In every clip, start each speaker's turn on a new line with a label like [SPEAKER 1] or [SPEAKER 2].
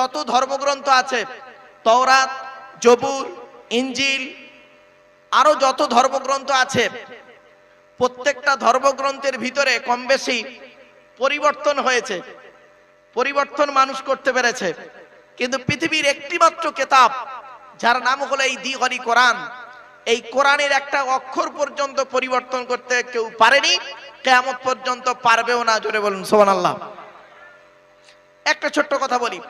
[SPEAKER 1] যত ধর্মগ্রন্থ আছে, তওরাত, জবুর ইঞ্জিল আরও যত ধর্মগ্রন্থ আছে, প্রত্যেকটা ধর্মগ্রন্থের ভিতরে কম বেশি পরিবর্তন হয়েছে। পরিবর্তন মানুষ করতে পেরেছে। কিন্তু পৃথিবীর একটিমাত্র কেতাব, যার নাম হলো এই দ্বিহরি কোরআন, এই কোরআনের একটা অক্ষর পর্যন্ত পরিবর্তন করতে কেউ পারেনি, কেয়ামত পর্যন্ত পারবেও না, জোরে বলুন সোমান আল্লাহ একটা ছোট্ট কথা বলি।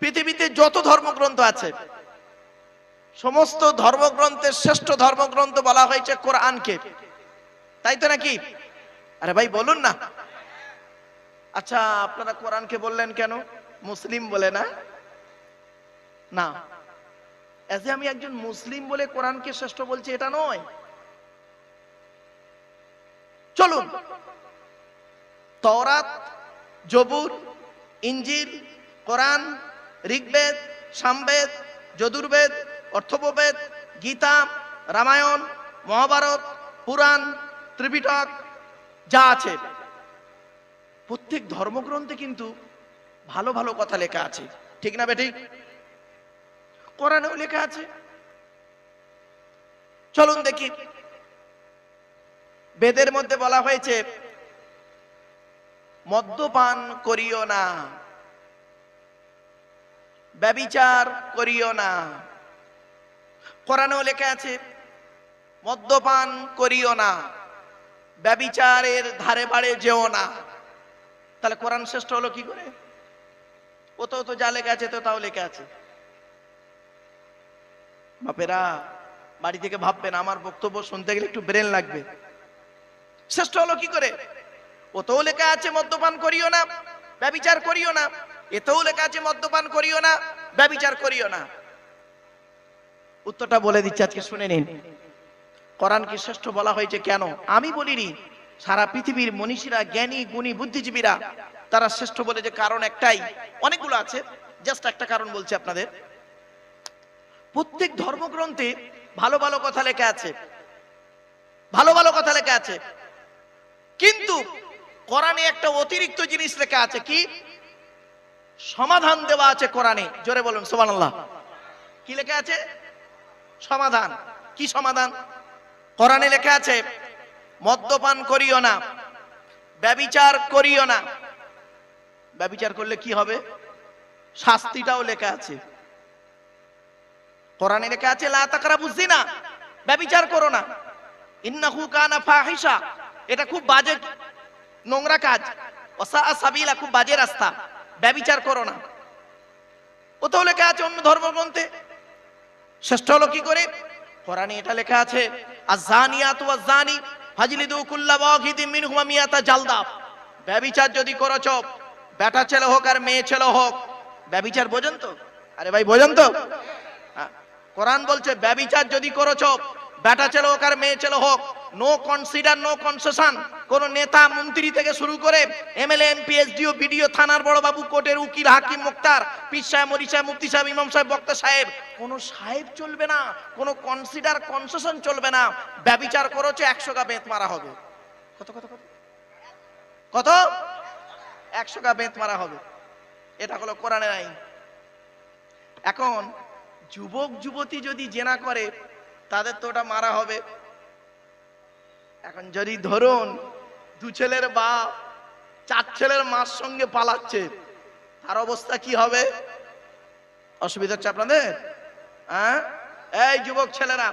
[SPEAKER 1] পৃথিবীতে যত ধর্মগ্রন্থ আছে, সমস্ত ধর্মগ্রন্থের শ্রেষ্ঠ ধর্মগ্রন্থ বলা হয়েছে কোরআনকে। তাই তো নাকি? আরে ভাই, বলুন না। আচ্ছা আপনারা কোরআনকে বললেন কেন? মুসলিম বলে না? না। এজ আমি একজন মুসলিম বলে কোরআনকে শ্রেষ্ঠ বলছি, এটা নয়। চলুন। তওরাত জবুর ইঞ্জিল কোরআন ঋগ্বেদ, সামবেদ, যদুর্বেদ অর্থববেদ গীতা, রামায়ণ, মহাভারত, পুরাণ, ত্রিপিটক, যা আছে। প্রত্যেক ধর্মগ্রন্থে কিন্তু ভালো ভালো কথা লেখা আছে। ঠিক না বেঠিক কোরআনেও লেখা আছে। চলুন দেখি। বেদের মধ্যে বলা হয়েছে, মদ্যপান করিও না। ব্যবিচার করিও না। কোরআনেও লেখা আছে, মদ্যপান করিও না, ব্যবিচারের ধারে বাড়ে যেও না। তাহলে কোরআন শ্রেষ্ঠ হলো কি করে? ও তো তো যা লেখা আছে তো তাও লেখা আছে। বাপেরা, বাড়ি থেকে ভাববেন, আমার বক্তব্য শুনতে গেলে একটু ব্রেন লাগবে। শ্রেষ্ঠ হলো কি করে? ওতেও লেখা আছে, মদ্যপান করিও না, ব্যবিচার করিও না। এতেও লেখা আছে, মদ্যপান করিও না, ব্যবিচার করিও না। উত্তরটা বলে দিচ্ছি, আজকে শুনে নিন। কোরআনকে শ্রেষ্ঠ বলা হয়েছে কেন? আমি বলিনি, সারা পৃথিবীর মনীষীরা, জ্ঞানী, গুণী, বুদ্ধিজীবীরা, তারা শ্রেষ্ঠ বলে যে কারণ একটাই। অনেকগুলো আছে, জাস্ট একটা কারণ বলছি আপনাদের। প্রত্যেক ধর্মগ্রন্থে ভালো ভালো কথা লেখা আছে। ভালো ভালো কথা লেখা আছে। কিন্তু কোরআনে একটা অতিরিক্ত জিনিস লেখা আছে, কি? সমাধান দেওয়া আছে কোরআনে। জোরে বলুন, সুবহানাল্লাহ। কি লেখা আছে? সমাধান। কি সমাধান? কোরআনে লেখা আছে, মদ্যপান করিও না, ব্যবিচার করিও না। ব্যবিচার করলে কি হবে? শাস্তিটাও লেখা আছে। কোরআনে লেখা আছে, লা তাকরাবু জিনা ব্যবিচার করো না। ইন্নাহু কানা ফাহিশা। এটা খুব বাজে নোংরা কাজ। ওসা সাবিলা, খুব বাজে রাস্তা। ব্যবিচার করো না। ওতেও লেখা আছে অন্য ধর্মগ্রন্থে। শ্রেষ্ঠ হলো কি করে? কোরআনে এটা লেখা আছে আজানিয়াতু আজানি ফাজলিদু কুল্লা মিনহুমা মিয়াতা ব্যবিচার যদি করেছ, বেটা ছেলে হোক আর মেয়ে ছেলে হোক, ব্যবিচার বোঝেন তো? আরে ভাই, বোঝেন তো? কোরআন বলছে, ব্যবিচার যদি করেছ, বেটা ছেলে হোক আর মেয়ে ছেলে হোক নো কনসিডার নো কনসেশন কোন নেতা মন্ত্রী থেকে শুরু করে এমএলএ, এমপি, এসডিও, বিডিও, থানার বড় বাবু, কোর্টের উকিল, হাকিম, মুক্তার, পীর সাহেব মরি সাহেব, মুফতি সাহেব, ইমাম সাহেব, বক্তা সাহেব, কোন সাহেব চলবে না, কোন কনসিডার কনসেশন চলবে না। ব্যবিচার করেছে, একশো গা বেত মারা হবে। কত কত কত? কত? একশো গা বেত মারা হবে। এটা হলো কোরআনের আইন। এখন যুবক, যুবতী যদি জেনা করে, তাদের তো ওটা মারা হবে। এখন যদি ধরুন দু ছেলের বাপ, চার ছেলের মার সঙ্গে পালাচ্ছে, তার অবস্থা কি হবে? অসুবিধা হচ্ছে আপনাদের? হ্যাঁ? এই যুবক ছেলেরা,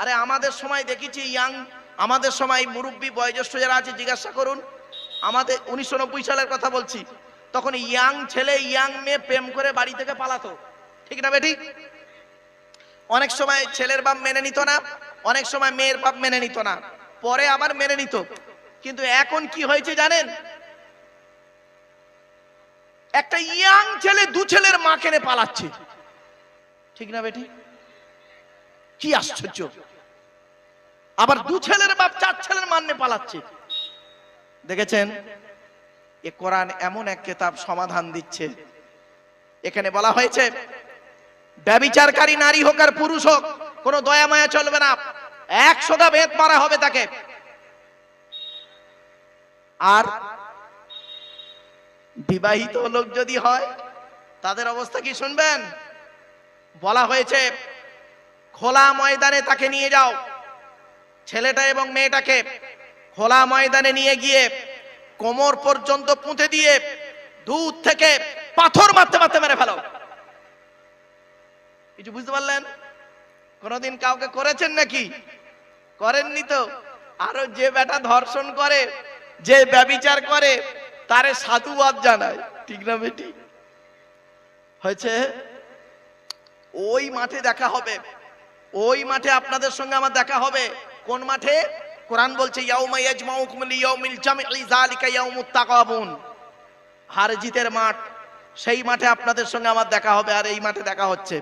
[SPEAKER 1] আরে আমাদের সময় দেখেছি ইয়াং, আমাদের সময় মুরব্বী বয়োজ্যেষ্ঠ যারা আছে, জিজ্ঞাসা করুন। আমাদের উনিশশো নব্বই সালের কথা বলছি, তখন ইয়াং ছেলে, ইয়াং মেয়ে প্রেম করে বাড়ি থেকে পালাতো। ঠিক না বেটি? অনেক সময় ছেলের বাপ মেনে নিত না, অনেক সময় মেয়ের বাপ মেনে নিত না। পরে আবার মেনে নিত। কিন্তু এখন কি হয়েছে জানেন? একটা ইয়াং ছেলে দু ছেলের মা কেনে পালাচ্ছে। ঠিক না বেটি? কি আশ্চর্য। আবার দু ছেলের বাপ চার ছেলের মান্যে পালাচ্ছে। দেখেছেন? এ কোরআন এমন এক কেতাব সমাধান দিচ্ছে। এখানে বলা হয়েছে, ব্যবিচারকারী নারী হোক আর পুরুষ হোক, কোনো দয়া মায়া চলবে না। একশোটা বেত মারা হবে তাকে। আর বিবাহিত লোক যদি হয়, তাদের অবস্থা কি শুনবেন? বলা হয়েছে, খোলা ময়দানে তাকে নিয়ে যাও। ছেলেটা এবং মেয়েটাকে খোলা ময়দানে নিয়ে গিয়ে কোমর পর্যন্ত পুঁতে দিয়ে দূর থেকে পাথর মারতে মারতে মেরে ফেলো। কিছু বুঝতে পারলেন? কোনদিন কাউকে করেছেন নাকি? করেননি তো? আরও যে বেটা ধর্ষণ করে, যে ব্যবিচার করে, তারে সাধুবাদ জানায়। ঠিক না বেটি? হয়েছে? ওই মাঠে দেখা হবে। ওই মাঠে আপনাদের সঙ্গে আমার দেখা হবে। কোন মাঠে? কোরআন বলছে হার জিতের মাঠ। সেই মাঠে আপনাদের সঙ্গে আমার দেখা হবে আর এই মাঠে দেখা হচ্ছে।